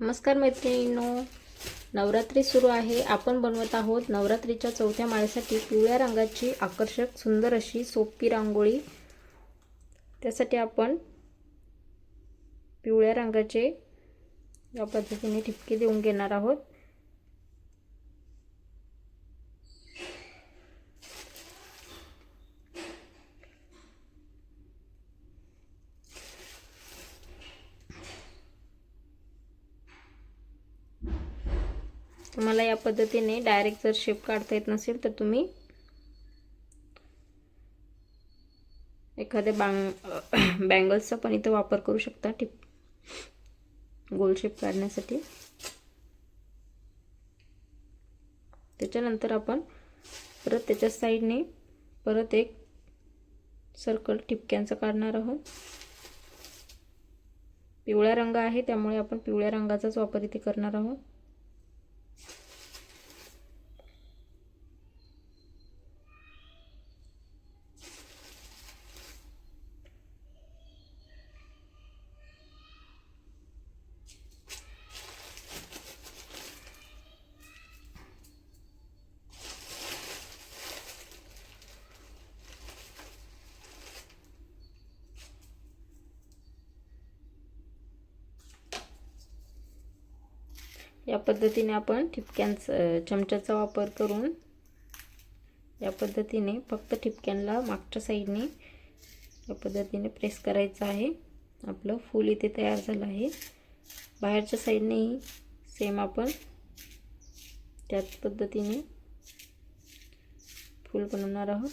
नमस्कार मैत्रिणींनो. नवरात्री सुरू आहे. आपण बनवत आहोत नवरात्रीच्या चौथ्या माळ्यासाठी पिवळ्या रंगाची आकर्षक सुंदर अशी सोपी रांगोळी. त्यासाठी आपण पिवळ्या रंगाचे या पद्धतीने ठिपके देऊन घेणार आहोत. तुम्हाला या पद्धतीने डायरेक्ट जर शेप काढता येत नसेल तर तुम्ही एखाद्या बांग बँगल्सचा पण इथं वापर करू शकता. टिप. गोल शेप काढण्यासाठी. त्याच्यानंतर आपण परत त्याच्या साईडने परत एक सर्कल ठिपक्यांचा काढणार आहोत. पिवळा रंग आहे त्यामुळे आपण पिवळ्या रंगाचाच वापर इथे करणार आहोत. या पद्धतीने आपण ठिपक्यांचा चमच्याचा वापर करून या पद्धतीने फक्त ठिपक्यांना मागच्या साईडने या पद्धतीने प्रेस करायचं आहे. आपलं फूल इथे तयार झालं आहे. बाहेरच्या साईडनेही सेम आपण त्याच पद्धतीने फूल बनवणार आहोत.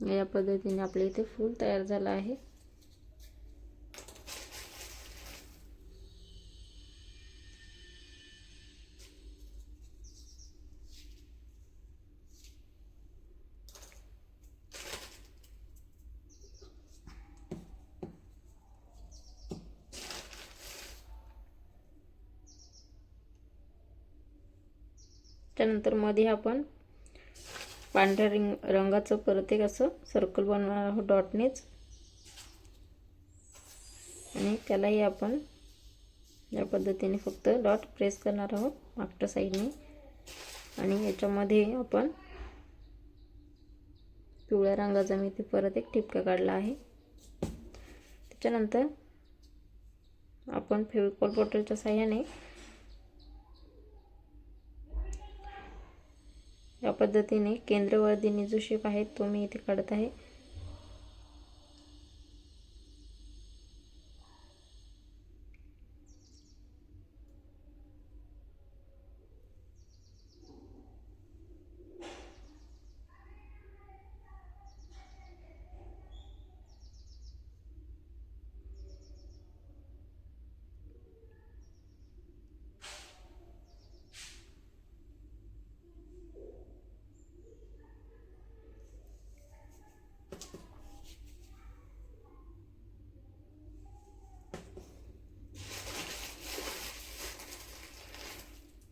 या पद्धतीने आपल्या इथे फूल तयार झालं आहे. त्यानंतरमध्ये आपण पांढऱ्या रिंग रंगाचं परत एक असं सर्कल बनवणार आहोत डॉटनेच आणि त्यालाही आपण या पद्धतीने फक्त डॉट प्रेस करणार आहोत मागच्या साईडने आणि याच्यामध्ये आपण पिवळ्या रंगाचा मी ते परत एक ठिपका काढला आहे. त्याच्यानंतर आपण फेविकॉल बॉटलच्या साह्याने या पद्धतीने केंद्रवर्धिनी जो शेप आहे तो मी इथे काढत आहे.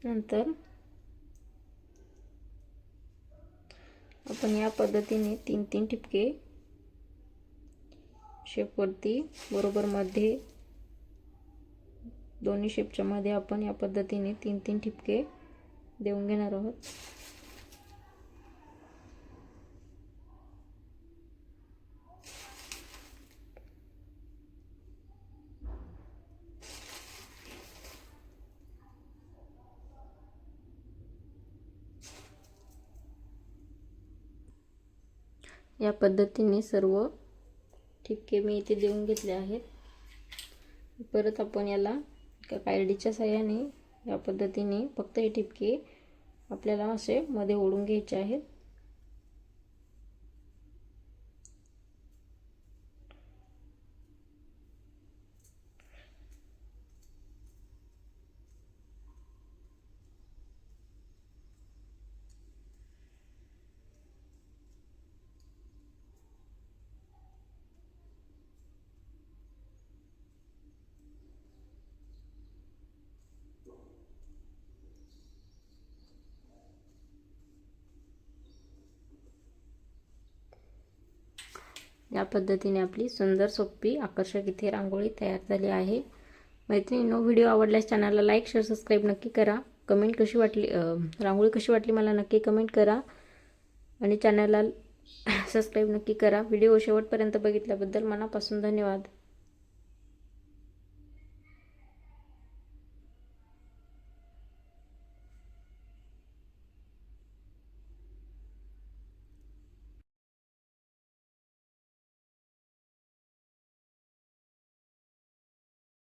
नंतर आपण या पद्धतीने तीन तीन ठिपके शेपवरती बरोबर मध्ये दोन्ही शेपच्या मध्ये आपण या पद्धतीने तीन तीन ठिपके देऊन घेणार आहोत. या पद्धतीने सर्व ठिपके मी इथे देऊन घेतले आहेत. परत आपण याला एका कायडीच्या साह्याने या पद्धतीने फक्त हे ठिपके आपल्याला असे मध्ये ओढून घ्यायचे आहेत. या पद्धतीने आपली सुंदर सोपी आकर्षक इथे रांगोळी तयार झाली आहे. मैत्रिणींनो व्हिडिओ आवडल्यास चॅनलला लाईक शेअर सबस्क्राईब नक्की करा. कमेंट कशी वाटली रांगोळी कशी वाटली मला नक्की कमेंट करा. आणि चॅनलला सबस्क्राईब नक्की करा. व्हिडिओ शेवटपर्यंत बघितल्याबद्दल मनापासून धन्यवाद.